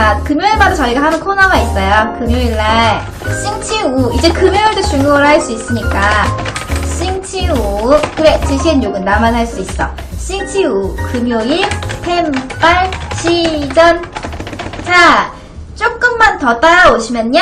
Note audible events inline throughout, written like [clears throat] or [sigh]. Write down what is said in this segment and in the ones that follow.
자, 금요일마다 저희가 하는 코너가 있어요. 금요일날 싱치우. 이제 금요일도 중국어를 할 수 있으니까 싱치우. 그래, 지시엔 욕은 나만 할 수 있어. 싱치우. 금요일 템빨 시전. 자, 조금만 더 따라오시면요.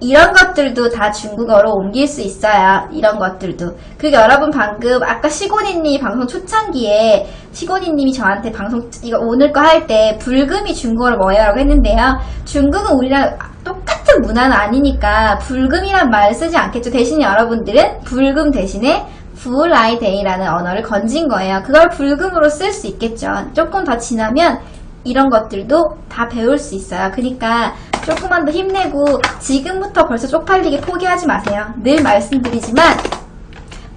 이런 것들도 다 중국어로 옮길 수 있어요. 이런 것들도. 그리고 여러분 방금 아까 시고니님 방송 초창기에 시고니님이 저한테 방송 이거 오늘 거 할 때 불금이 중국어로 뭐예요라고 했는데요. 중국은 우리랑 똑같은 문화는 아니니까 불금이란 말을 쓰지 않겠죠. 대신에 여러분들은 불금 대신에 부라이데이라는 언어를 건진 거예요. 그걸 불금으로 쓸 수 있겠죠. 조금 더 지나면 이런 것들도 다 배울 수 있어요. 그러니까 조금만 더 힘내고 지금부터 벌써 쪽팔리게 포기하지 마세요. 늘 말씀드리지만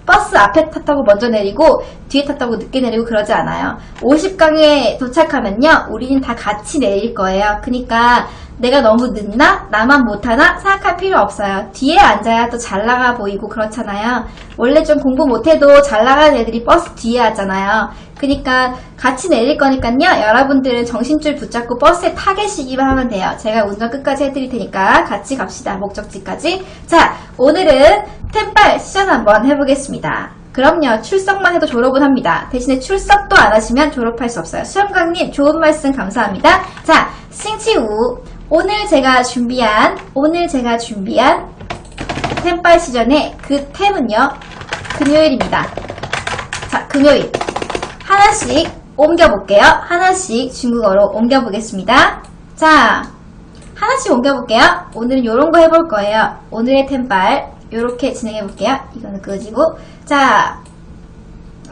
버스 앞에 탔다고 먼저 내리고 뒤에 탔다고 늦게 내리고 그러지 않아요. 50강에 도착하면요. 우리는 다 같이 내릴 거예요. 그러니까 내가 너무 늦나? 나만 못하나? 생각할 필요 없어요. 뒤에 앉아야 또 잘 나가 보이고 그렇잖아요. 원래 좀 공부 못해도 잘 나가는 애들이 버스 뒤에 하잖아요. 그러니까 같이 내릴 거니까요. 여러분들은 정신줄 붙잡고 버스에 타 계시기만 하면 돼요. 제가 운전 끝까지 해드릴 테니까 같이 갑시다. 목적지까지. 자, 오늘은 템빨 시전 한번 해보겠습니다. 그럼요. 출석만 해도 졸업은 합니다. 대신에 출석도 안 하시면 졸업할 수 없어요. 수영강님 좋은 말씀 감사합니다. 자, 싱치우. 오늘 제가 준비한, 오늘 제가 준비한 템빨 시전의 그 템은요. 금요일입니다. 자, 금요일. 하나씩 옮겨볼게요. 하나씩 중국어로 옮겨보겠습니다. 자, 하나씩 옮겨볼게요. 오늘은 요런 거 해볼 거예요. 오늘의 템빨 요렇게 진행해볼게요. 이거는 끄지고 자,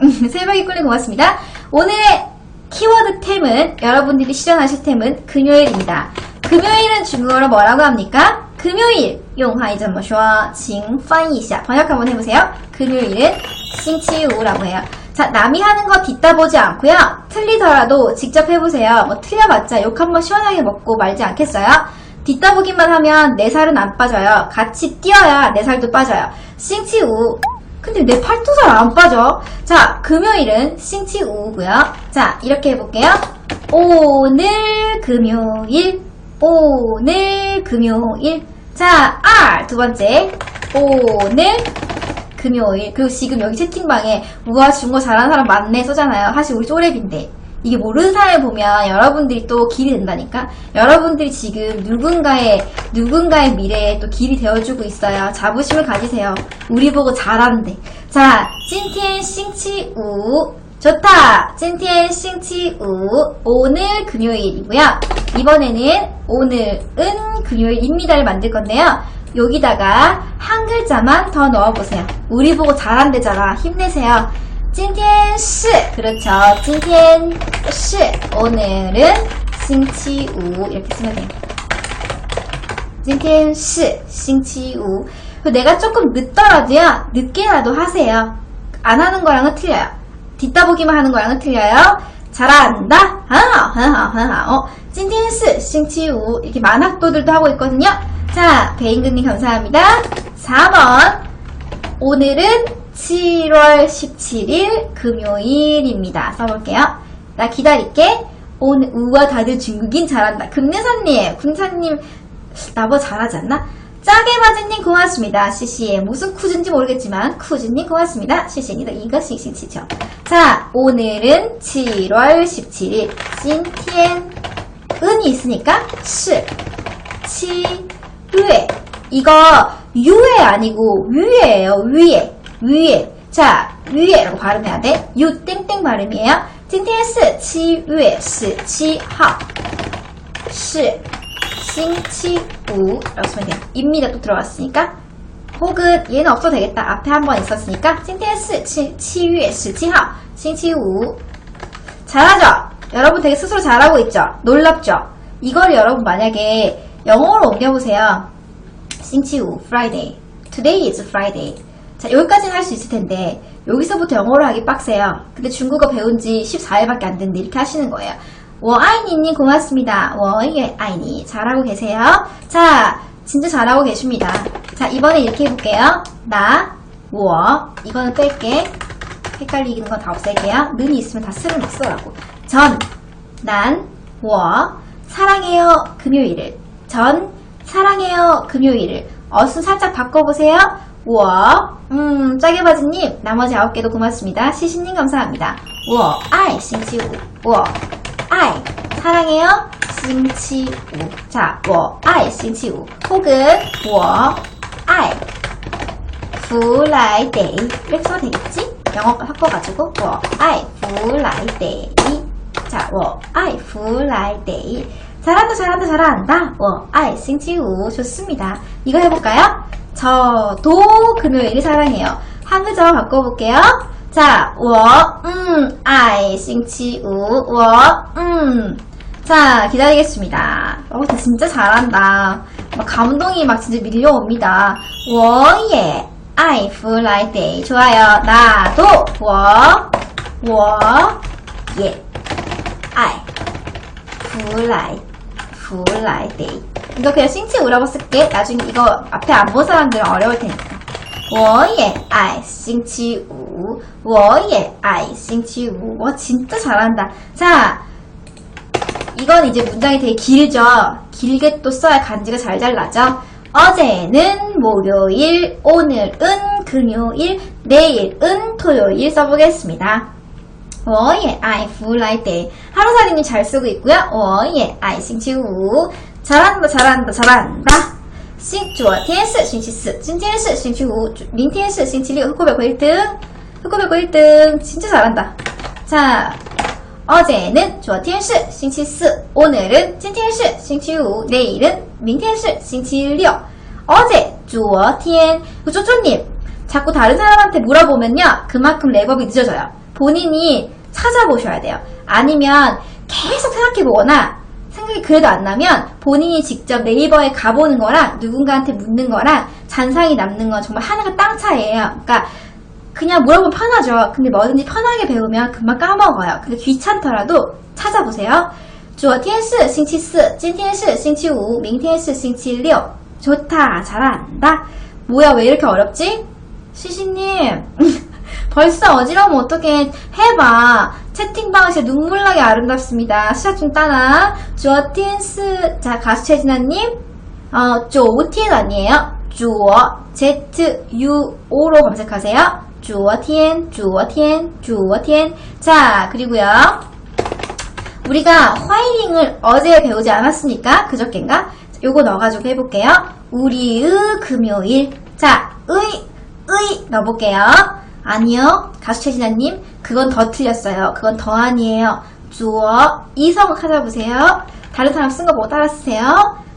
[laughs] 새벽이 꿀린 고맙습니다. 오늘의 키워드 템은 여러분들이 시전하실 템은 금요일입니다. 금요일은 중국어로 뭐라고 합니까? 금요일 용하이怎么说请翻译一下 번역 한번 해보세요. 금요일은 싱치우라고 해요. 자, 남이 하는 거 뒷다 보지 않고요. 틀리더라도 직접 해보세요. 뭐 틀려봤자 욕 한번 시원하게 먹고 말지 않겠어요? 뒷다 보기만 하면 내 살은 안 빠져요. 같이 뛰어야 내 살도 빠져요. 싱치우. 근데 내 팔도 잘 안 빠져. 자, 금요일은 싱치우고요. 자, 이렇게 해볼게요. 오늘 금요일. 오늘 금요일. 자, R 두 번째. 오늘 금요일. 그리고 지금 여기 채팅방에 우와 중국어 잘하는 사람 많네 써잖아요. 사실 우리 쪼랩인데. 이게 모르는 사람을 보면 여러분들이 또 길이 된다니까? 여러분들이 지금 누군가의, 누군가의 미래에 또 길이 되어주고 있어요. 자부심을 가지세요. 우리 보고 잘하는데. 자, 찐티엔 싱치우. 좋다! 찐티엔 싱치우. 오늘 금요일이고요. 이번에는 오늘은 금요일입니다를 만들 건데요. 여기다가 한 글자만 더 넣어보세요. 우리 보고 잘한대잖아. 힘내세요. 찐텐시 그렇죠. 찐텐시 오늘은 싱치우 이렇게 쓰면 돼요. 찐텐시 싱치우 내가 조금 늦더라도요. 늦게라도 하세요. 안 하는 거랑은 틀려요. 뒷다보기만 하는 거랑은 틀려요. 잘한다. 하하 하하 하하. 어, 今天是 싱치우 이렇게 만학도들도 하고 있거든요. 자, 배인근님 감사합니다. 4번 오늘은 7월 17일 금요일입니다. 써볼게요. 나 기다릴게. 오늘 우와 다들 중국인 잘한다. 금내사님, 군사님 나보다 잘하지 않나? 짜게 맞은님 고맙습니다. CC에 무슨 쿠즈인지 모르겠지만 쿠즈님 고맙습니다. CC입니다. 이거 싱싱치죠. 자, 오늘은 7월 17일 찐티엔 은이 있으니까 시, 치, 류에 이거 유에 아니고 위에예요. 위에. 위에. 자, 위에라고 발음해야 돼. 유 땡땡 발음이에요. 今天是7月17号. 是 싱치우라고 쓰면 돼요. 입니다 또 들어왔으니까. 혹은 얘는 없어도 되겠다. 앞에 한 번 있었으니까 싱텐스 치유의 시치하 싱치우 잘하죠? 여러분 되게 스스로 잘하고 있죠? 놀랍죠? 이걸 여러분 만약에 영어로 옮겨보세요. 싱치우 프라이데이. Today is Friday. 자 여기까지는 할 수 있을 텐데 여기서부터 영어로 하기 빡세요. 근데 중국어 배운 지 14일밖에 안 됐는데 이렇게 하시는 거예요. 워아이니님 고맙습니다. 워아이니 잘하고 계세요. 자, 진짜 잘하고 계십니다. 자, 이번에 이렇게 해볼게요. 나, 워, 이거는 뺄게. 헷갈리는 건 다 없앨게요. 는이 있으면 다 쓰는 쓰라고. 전, 난, 워, 사랑해요 금요일을. 전, 사랑해요 금요일을. 어순 살짝 바꿔보세요. 워, 음, 짜게 바지님, 나머지 아홉 개도 고맙습니다. 시신님 감사합니다. 워, 아이, 신지우, 워, 爱 사랑해요星期五 자, 我爱星期五 혹은 我爱 프라이데이 이렇게 써도 되겠지? 영어 섞어가지고 我爱 프라이데이 자, 我爱 프라이데이 잘한다 잘한다 잘한다 我爱星期五 좋습니다 이거 해볼까요? 저도 금요일이 사랑해요 한 글자만 바꿔볼게요 자, 我 음, 爱星期五我 음. 자, 기다리겠습니다. 어, 진짜 잘한다. 막 감동이 막 진짜 밀려옵니다. 我也爱 Friday. 좋아요. 나도 我我也爱 Friday. Friday. 이거 그냥 싱치우라고 쓸게. 나중에 이거 앞에 안 본 사람들은 어려울 테니까. 我也爱星期五我也爱星期五 와, 진짜 잘한다. 자, 이건 이제 문장이 되게 길죠. 길게 또 써야 간지가 잘 잘나죠. 어제는 목요일, 오늘은 금요일, 내일은 토요일 써보겠습니다. 我也爱 Friday. 하루살이님 잘 쓰고 있고요. 我也爱星期五. 잘한다, 잘한다, 잘한다. 星昨天是星期四，今天是星期五，明天是星期六。흑고백고 1등. 흑고백고 1등. 진짜 잘한다. 자, 어제는 昨天是星期四, 오늘은 今天是星期五, 내일은 明天是星期六. 어제 昨天 쪼쪼님 자꾸 다른 사람한테 물어보면요 그만큼 랩업이 늦어져요. 본인이 찾아보셔야 돼요. 아니면 계속 생각해보거나 생각이 그래도 안 나면 본인이 직접 네이버에 가보는 거랑 누군가한테 묻는 거랑 잔상이 남는 건 정말 하나가 땅 차이예요. 그러니까 그냥 물어보면 편하죠. 근데 뭐든지 편하게 배우면 금방 까먹어요. 근데 귀찮더라도 찾아보세요. 昨天是星期四,今天是星期五,明天是星期六. 좋다. 잘한다. 뭐야 왜 이렇게 어렵지? 시시님 벌써 어지러우면 어떻게 해봐. 채팅방에서 눈물나게 아름답습니다. 시작 좀 따나. 주어 틴스. 자, 가수 최진아님. 어, 쪼우 티엔 아니에요. 주어 Z U O로 검색하세요. 주어 티엔, 주어 티엔, 주어 티엔. 자, 그리고요. 우리가 화이링을 어제 배우지 않았습니까? 그저께인가? 요거 넣어가지고 해볼게요. 우리의 금요일. 자, 의, 의 넣어볼게요. 아니요. 가수 최진아님. 그건 더 틀렸어요. 그건 더 아니에요. 주어, 이성 찾아보세요. 다른 사람 쓴 거 보고 따라 쓰세요.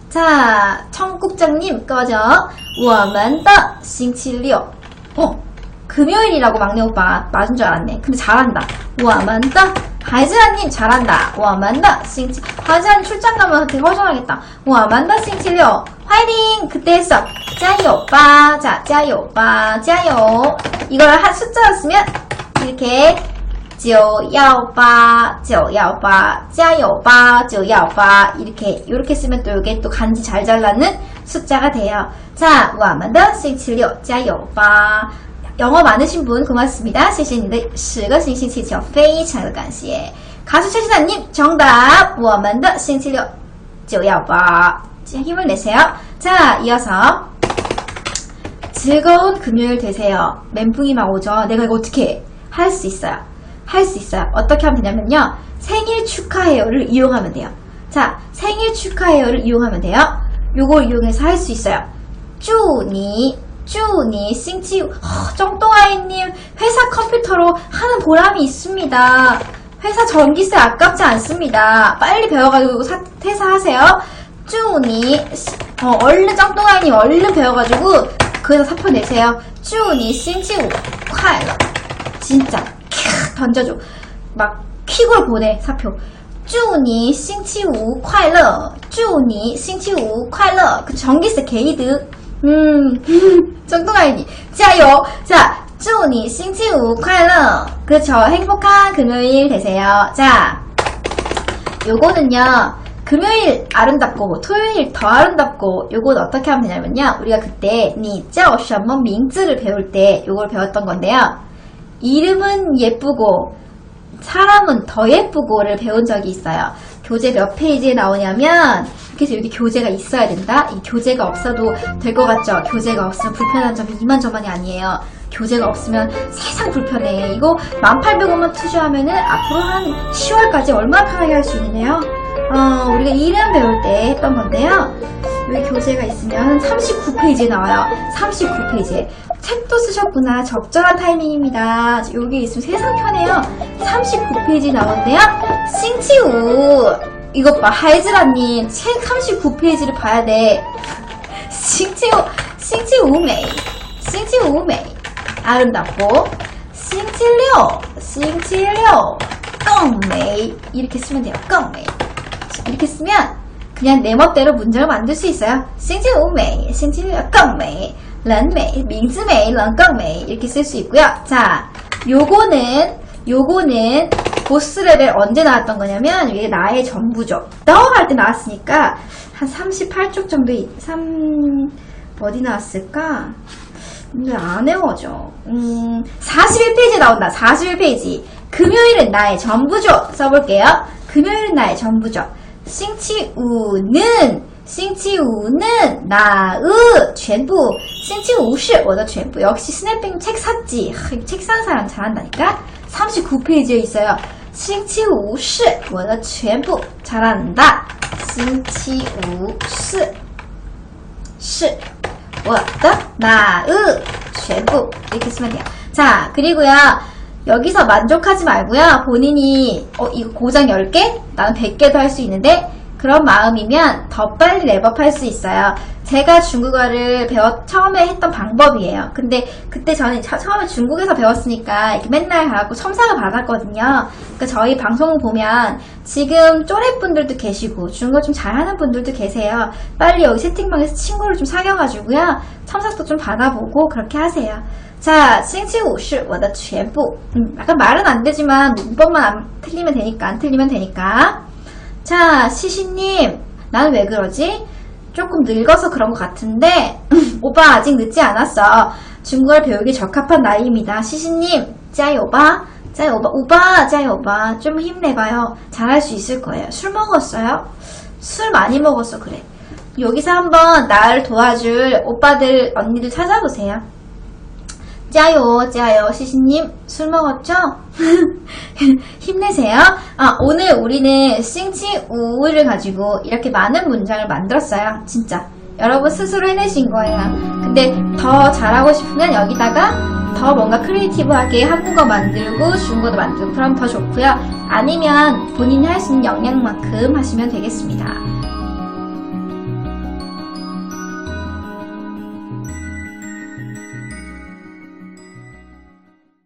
자, 청국장님 꺼져. 워만 더 싱칠리오. 어, 금요일이라고 막내 오빠 맞은 줄 알았네. 근데 잘한다. 워만 더 하지라님 잘한다. 워만 더 싱칠리오. 하지라님 출장 가면 되게 허전하겠다. 워만 더 싱칠리오. 화이팅! 그때 했어. 加油吧. 자, 加油吧. 加油. 이걸 한 숫자로 쓰면 이렇게 九幺八九幺八加油吧九幺八 이렇게 이렇게 쓰면 또 이게 또 간지 잘 잘라는 숫자가 돼요. 자, 我们的星期六加油吧. 영어 많으신 분 고맙습니다. 谢谢你的十个星星气球，非常的感谢。 가수 최신아님 정답 我们的星期六九 힘을 내세요. 자, 이어서 즐거운 금요일 되세요. 멘붕이 막 오죠. 내가 이거 어떻게 할 수 있어요. 할 수 있어요. 어떻게 하면 되냐면요. 생일 축하해요를 이용하면 돼요. 자, 생일 축하해요를 이용하면 돼요. 요걸 이용해서 할 수 있어요. 쭈니 쭈니 싱치 허, 쩡똥아이님 회사 컴퓨터로 하는 보람이 있습니다. 회사 전기세 아깝지 않습니다. 빨리 배워가지고 사, 퇴사하세요. 쭈니 어, 얼른 짱뚱아이님 얼른 배워가지고 그에서 사표 내세요. 쭈니 신지우 콰일러 진짜 캬 던져줘 막 퀵을 보내 사표. 쭈니 신치우 콰일러 쭈니 신치우 콰일러 그 전기세 게이드 음 [laughs] 짱뚱아이님 자요 자 쭈니 신치우 콰일러 그저 행복한 금요일 되세요. 자 요거는요. 금요일 아름답고 뭐 토요일 더 아름답고 요건 어떻게 하면 되냐면요. 우리가 그때 니짜 없이 한번 민즈를 배울 때 요걸 배웠던 건데요. 이름은 예쁘고 사람은 더 예쁘고를 배운 적이 있어요. 교재 몇 페이지에 나오냐면 그래서 여기 교재가 있어야 된다. 이 교재가 없어도 될 것 같죠? 교재가 없으면 불편한 점이 이만저만이 아니에요. 교재가 없으면 세상 불편해. 이거 1,800원만 투자하면은 앞으로 한 10월까지 얼마나 편하게 할 수 있느냐요? 어, 우리가 이름 배울 때 했던 건데요. 여기 교재가 있으면 39페이지에 나와요. 39페이지에. 책도 쓰셨구나. 적절한 타이밍입니다. 여기 있으면 세상 편해요. 39페이지 나오는데요. 싱치우. 이것 봐. 하이즈라님. 책 39페이지를 봐야 돼. 싱치우, 싱치우 메이. 싱치우 메이. 아름답고. 싱치료, 싱치료. 껑메이. 이렇게 쓰면 돼요. 껑메이. 이렇게 쓰면 그냥 내 멋대로 문장을 만들 수 있어요. 신지우메이, 신지우깡메이, 런메이, 민즈메이, 런깡메이 이렇게 쓸 수 있고요. 자, 요거는 요거는 보스 레벨 언제 나왔던 거냐면 이게 나의 전부죠. 다운할 때 나왔으니까 한 38쪽 정도 3 어디 나왔을까? 근데 안 외워져. 음, 41페이지 나온다. 41페이지. 금요일은 나의 전부죠. 써볼게요. 금요일은 나의 전부죠. 싱치우는 싱치우는 나의 전부. 싱치우是 我的全部. 역시 스냅핑 책 샀지. 하, 이거 책산 사람 잘한다니까. 39페이지에 있어요. 싱치우是 我的全部. 잘한다. 싱치우是 是我的 나의 전부 이렇게 쓰면 돼요. 자 그리고요 여기서 만족하지 말고요 본인이 어 이거 고장 10개? 나는 100개도 할 수 있는데 그런 마음이면 더 빨리 랩업할 수 있어요. 제가 중국어를 배웠 처음에 했던 방법이에요. 근데 그때 저는 처- 처음에 중국에서 배웠으니까 맨날 가고 첨삭을 받았거든요. 그러니까 저희 방송을 보면 지금 쪼래분들도 계시고 중국어 좀 잘하는 분들도 계세요. 빨리 여기 채팅방에서 친구를 좀 사귀어가지고요. 첨삭도 좀 받아보고 그렇게 하세요. 자, 星期五是我的全部. 음, 약간 말은 안 되지만 문법만 안 틀리면 되니까 안 틀리면 되니까. 자, 시시님, 나는 왜 그러지? 조금 늙어서 그런 것 같은데, [clears throat] 오빠 아직 늦지 않았어. 중국어를 배우기 적합한 나이입니다. 시시님, 짜요바, 짜요바, 오빠, 짜요바, 좀 힘내봐요. 잘할 수 있을 거예요. 술 먹었어요? 술 많이 먹어서 그래. 여기서 한번 나를 도와줄 오빠들, 언니들 찾아보세요. 짜요, 짜요, 시시님, 술 먹었죠? [laughs] 힘내세요. 아, 오늘 우리는 싱치 우를 가지고 이렇게 많은 문장을 만들었어요. 진짜. 여러분 스스로 해내신 거예요. 근데 더 잘하고 싶으면 여기다가 더 뭔가 크리에이티브하게 한국어 만들고 중국어도 만들고 그럼 더 좋고요. 아니면 본인이 할 수 있는 역량만큼 하시면 되겠습니다.